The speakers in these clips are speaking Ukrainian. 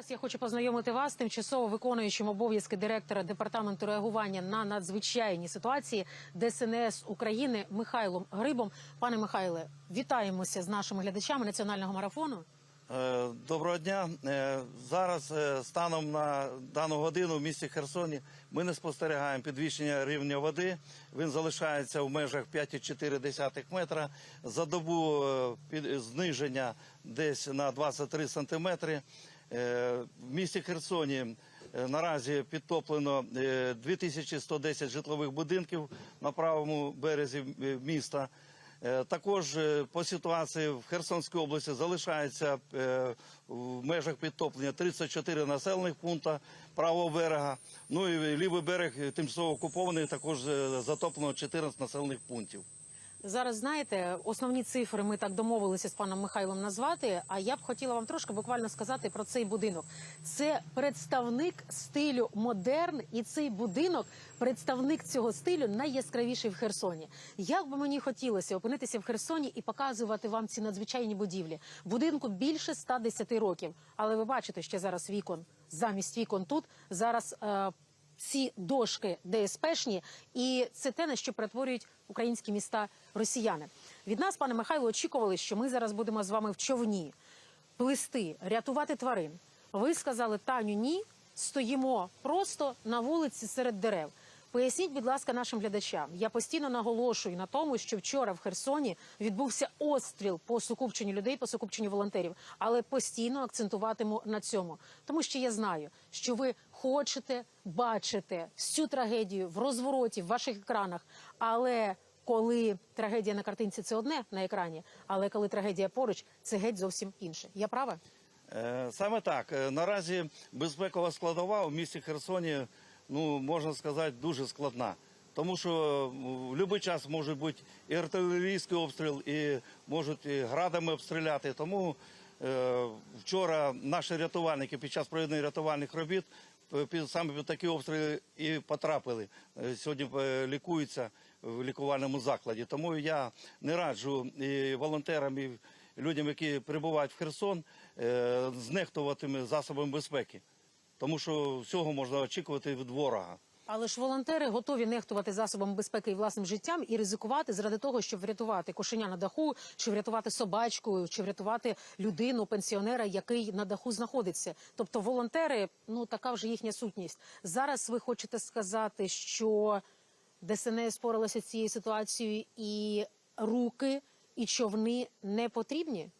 Зараз я хочу познайомити вас з тимчасово виконуючим обов'язки директора департаменту реагування на надзвичайні ситуації ДСНС України Михайлом Грибом. Пане Михайле, вітаємося з нашими глядачами національного марафону. Е, Доброго дня. Е, Зараз е, станом на дану годину в місті Херсоні ми не спостерігаємо підвищення рівня води. Він залишається в межах 5,4 метра. За добу зниження десь на 23 сантиметри. Е, В місті Херсоні е, наразі підтоплено е, 2110 житлових будинків на правому березі е, міста. Е, Також е, по ситуації в Херсонській області залишається е, в межах підтоплення 34 населених пункта правого берега. Ну і лівий берег е, тимчасово окупований, також е, затоплено 14 населених пунктів. Зараз знаєте, основні цифри ми так домовилися з паном Михайлом назвати. А я б хотіла вам трошки буквально сказати про цей будинок. Це представник стилю модерн, і цей будинок, представник цього стилю, найяскравіший в Херсоні. Як би мені хотілося опинитися в Херсоні і показувати вам ці надзвичайні будівлі. Будинку більше 110 років. Але ви бачите, що зараз вікон замість вікон тут зараз. Е, ці дошки ДСПшні, і це те, на що перетворюють українські міста росіяни. Від нас, пане Михайло, очікували, що ми зараз будемо з вами в човні плисти, рятувати тварин. Ви сказали Таню, ні, стоїмо просто на вулиці серед дерев. Поясніть, будь ласка, нашим глядачам. Я постійно наголошую на тому, що вчора в Херсоні відбувся остріл по сукупченню людей, по сукупченню волонтерів, але постійно акцентуватиму на цьому, тому що я знаю, що ви хочете бачити всю трагедію в розвороті в ваших екранах, але коли трагедія на картинці це одне на екрані, але коли трагедія поруч, це геть зовсім інше. Я права? Е, Саме так. Е, Наразі безпекова складова у місті Херсоні, ну можна сказати, дуже складна. Тому що в будь-який час може бути і артилерійський обстріл, і можуть і градами обстріляти. Тому е, вчора наші рятувальники під час проведення рятувальних робіт е, під саме під такі обстріли і потрапили. Е, Сьогодні е, лікуються в лікувальному закладі. Тому я не раджу і волонтерам, і людям, які прибувають в Херсон, е, знехтуватими засобами безпеки. Тому що всього можна очікувати від ворога. Але ж волонтери готові нехтувати засобами безпеки і власним життям і ризикувати заради того, щоб врятувати кошеня на даху, чи врятувати собачку, чи врятувати людину, пенсіонера, який на даху знаходиться. Тобто, волонтери, ну така вже їхня сутність. Зараз ви хочете сказати, що ДСНС споралася з цією ситуацією, і руки і човни не потрібні.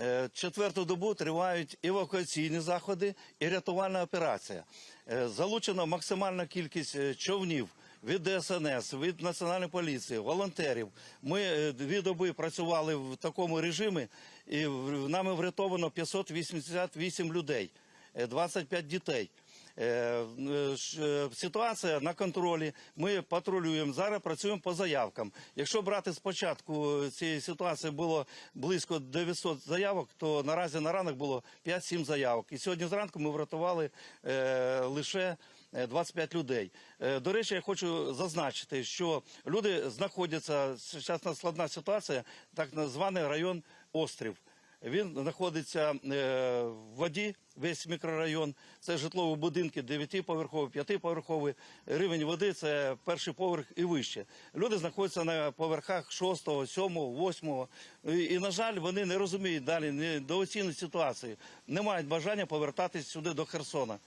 Е, Четверту добу тривають евакуаційні заходи і рятувальна операція. Е, Залучена максимальна кількість е, човнів від ДСНС, від Національної поліції, волонтерів. Ми дві доби працювали в такому режимі, і нами врятовано 588 людей, е, 25 дітей. Е, е, е, Ситуація на контролі. Ми патрулюємо. Зараз працюємо по заявкам. Якщо брати спочатку цієї ситуації було близько 900 заявок, то наразі на ранок було 5-7 заявок. І сьогодні зранку ми врятували е, лише е, 25 людей. До речі, я хочу зазначити, що люди знаходяться зараз складна ситуація, так званий район Острів. Він знаходиться е, в воді, весь мікрорайон. Це житлові будинки 9-поверхові, 5-поверхові. Рівень води це перший поверх і вище. Люди знаходяться на поверхах 6, 7, 8. І, на жаль, вони не розуміють далі, не ситуацію, не мають бажання повертатись сюди до Херсона.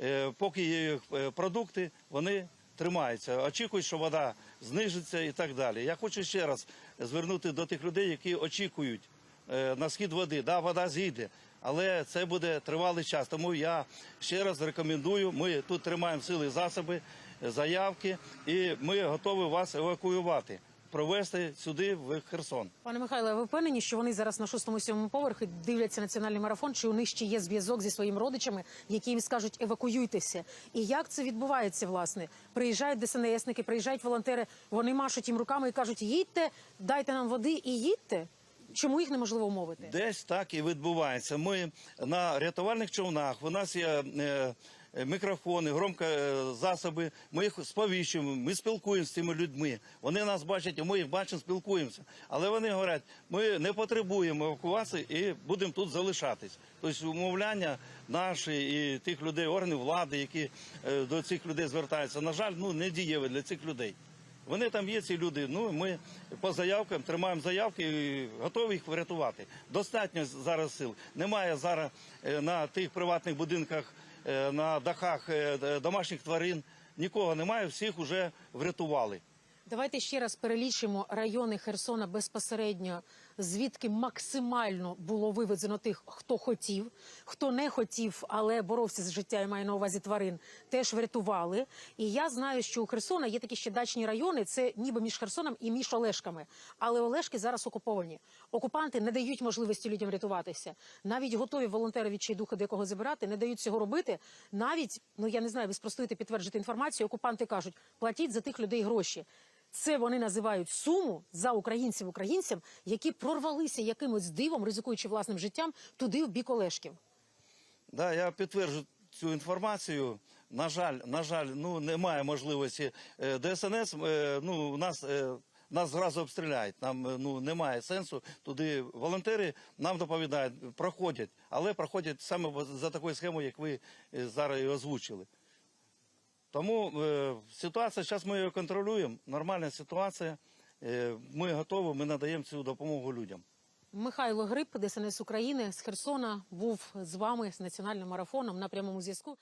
Е, поки є їх е, продукти, вони тримаються, очікують, що вода знижиться і так далі. Я хочу ще раз звернути до тих людей, які очікують на схід води. Да, вода зійде, але це буде тривалий час. Тому я ще раз рекомендую. Ми тут тримаємо сили засоби, е, заявки, і ми готові вас евакуювати, провести сюди в Херсон. Пане Михайло, ви впевнені, що вони зараз на шостому сьомому поверхі дивляться національний марафон? Чи у них ще є зв'язок зі своїми родичами, які їм скажуть евакуюйтеся? І як це відбувається? Власне, приїжджають ДСНСники, приїжджають волонтери, вони машуть їм руками і кажуть: їдьте, дайте нам води і їдьте. Чому їх неможливо умовити? Десь так і відбувається. Ми на рятувальних човнах. У нас є е, е, мікрофони, громкозасоби. Ми їх сповіщуємо, ми спілкуємося з цими людьми. Вони нас бачать, і ми їх бачимо, спілкуємося. Але вони говорять, ми не потребуємо евакуації і будемо тут залишатись. Тобто умовляння наші і тих людей, органів влади, які е, до цих людей звертаються, на жаль, ну не дієві для цих людей. Вони там є, ці люди. Ну ми по заявкам тримаємо заявки і готові їх врятувати. Достатньо зараз сил. Немає зараз е, на тих приватних будинках, е, на дахах е, домашніх тварин. Нікого немає, всіх вже врятували. Давайте ще раз перелічимо райони Херсона безпосередньо, звідки максимально було вивезено тих, хто хотів, хто не хотів, але боровся з життя і має на увазі тварин, теж врятували. І я знаю, що у Херсона є такі ще дачні райони, це ніби між Херсоном і між Олешками. Але Олешки зараз окуповані. Окупанти не дають можливості людям рятуватися. Навіть готові волонтери від відчайдухи декого забирати, не дають цього робити. Навіть ну я не знаю, ви спростуєте підтверджити інформацію. Окупанти кажуть, платіть за тих людей гроші. Це вони називають суму за українців українцям, які прорвалися якимось дивом, ризикуючи власним життям, туди в бік Олешків. Да, я підтверджу цю інформацію. На жаль, на жаль, ну немає можливості. Е, ДСНС, е, ну у нас. е, Нас зразу обстріляють. Нам ну немає сенсу туди. Волонтери нам доповідають, проходять, але проходять саме за такою схемою, як ви зараз і озвучили. Тому е, ситуація зараз ми її контролюємо. Нормальна ситуація. Е, ми готові, ми надаємо цю допомогу людям. Михайло Гриб, ДСНС України з Херсона, був з вами з національним марафоном на прямому зв'язку.